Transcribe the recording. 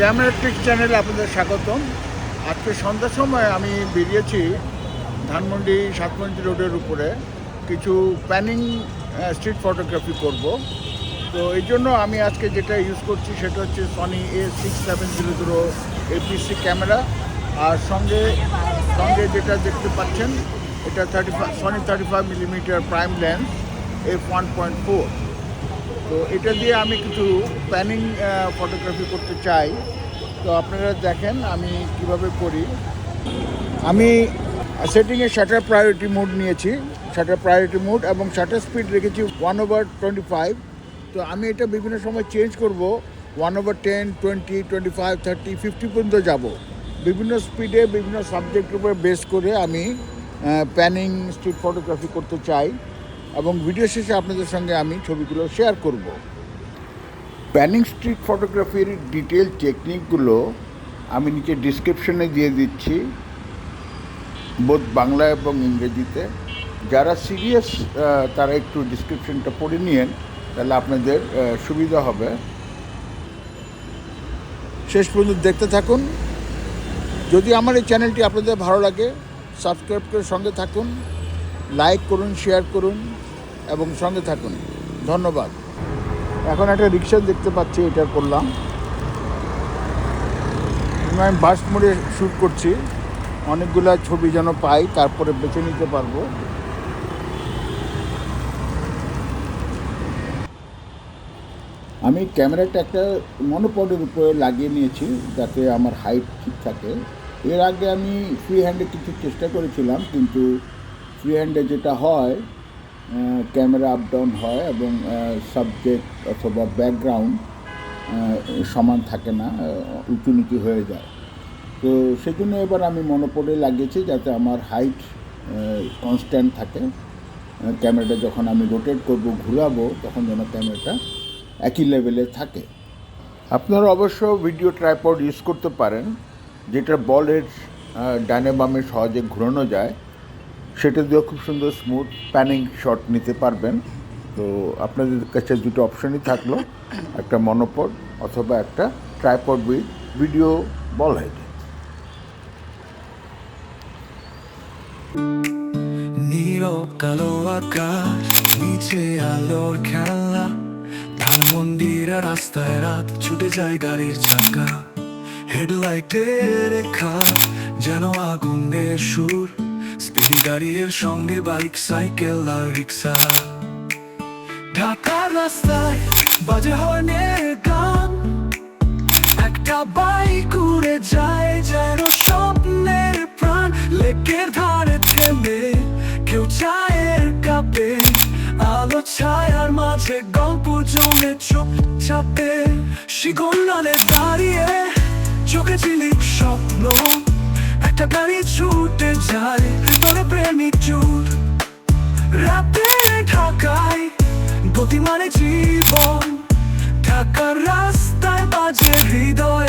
Camera trick চ্যানেলে আপনাদের স্বাগতম। আজকে সন্ধ্যার সময় আমি বেরিয়েছি ধানমন্ডি সাতমন্ডি রোডের উপরে। কিছু প্যানিং স্ট্রিট ফটোগ্রাফি করব। তো এই জন্য আমি আজকে যেটা ইউজ করছি সেটা হচ্ছে Sony A six seven zero zero APC camera. আর সঙ্গে সঙ্গে যেটা দেখতে পাচ্ছেন, এটা thirty Sony thirty five millimetre prime lens F one point four তো এটা দিয়ে আমি কিছু প্যানিং ফটোগ্রাফি করতে চাই। তো আপনারা দেখেন আমি কীভাবে করি। আমি সেটিংয়ে শাটার প্রায়োরিটি মোড নিয়েছি। শাটার প্রায়োরিটি মোড এবং শাটার স্পিড রেখেছি ওয়ান ওভার টোয়েন্টি ফাইভ তো আমি এটা বিভিন্ন সময় চেঞ্জ করব। One over ten twenty twenty five thirty fifty পর্যন্ত যাব। বিভিন্ন স্পিডে বিভিন্ন সাবজেক্টের উপর বেস করে আমি প্যানিং স্ট্রিট ফটোগ্রাফি করতে চাই। এবং ভিডিও শেষে আপনাদের সঙ্গে আমি ছবিগুলো শেয়ার করব। প্যানিং স্ট্রিট ফটোগ্রাফির ডিটেল টেকনিকগুলো আমি নিচে ডিসক্রিপশনে দিয়ে দিচ্ছি বোধ বাংলা এবং ইংরেজিতে। যারা সিরিয়াস তারা একটু ডিসক্রিপশনটা পড়ে নিয়েন, তাহলে আপনাদের সুবিধা হবে। শেষ পর্যন্ত দেখতে থাকুন। যদি আমার এই চ্যানেলটি আপনাদের ভালো লাগে সাবস্ক্রাইব করে সঙ্গে থাকুন লাইক করুন শেয়ার করুন। এবং সঙ্গে থাকুন। ধন্যবাদ। এখন একটা রিক্সা দেখতে পাচ্ছি, এটা করলাম। আমি বাস মোড়ে শ্যুট করছি। অনেকগুলো ছবি যেন পাই, তারপরে বেছে নিতে পারব। আমি ক্যামেরাটা একটা মনোপডের উপরে লাগিয়ে নিয়েছি, যাতে আমার হাইট ঠিক থাকে। এর আগে আমি ফ্রি হ্যান্ডে কিছু চেষ্টা করেছিলাম, কিন্তু ফ্রি হ্যান্ডে যেটা হয় ক্যামেরা আপ ডাউন হয় এবং সাবজেক্ট অথবা ব্যাকগ্রাউন্ড সমান থাকে না উঁচু নিচু হয়ে যায়। তো সেজন্য এবার আমি মনোপডে লাগিয়েছি যাতে আমার হাইট কনস্ট্যান্ট থাকে। ক্যামেরাটা যখন আমি রোটেট করব, ঘুরাবো, তখন যেন ক্যামেরাটা একই লেভেলে থাকে। আপনারা অবশ্য ভিডিও ট্রাইপড ইউজ করতে পারেন, যেটা বলের ডানে বামে সহজে ঘোরানো যায়। সেটা দিয়েও খুব সুন্দর স্মুথ প্যানিং শট নিতে পারবেন। তো আপনাদের কাছে দুটো অপশনই থাকল, একটা মনোপড অথবা একটা tripod with video ball head নীরব কালো আকাশ, নিচে আলোর খেলা ধানমন্দির রাস্তায় রাত ছুটে যায় গাড়ির চাকা। হেডলাইটের রেখা, যেন আগুনের সুর। স্পিডি গাড়ির সঙ্গে বাইক, সাইকেল আর রিক্সা। ঢাকার রাস্তায় বাজে হর্নের গান। একটা বাইক উড়ে যায় যেন স্বপ্নের প্রাণ। লেকের ধারে থেমে কেউ চায়ের কাপে। আলো ছায়ার মাঝে গল্প জমে চোখ চাপে। শিগন্ডালে দাঁড়িয়ে চোখে চিলিক স্বপ্ন। একটা গাড়ি ছুটে যায় হৃদয়ে প্রেমিক চুর রাতে ঢাকায় গতি জীবন ঢাকার রাস্তায় বাজে হৃদয়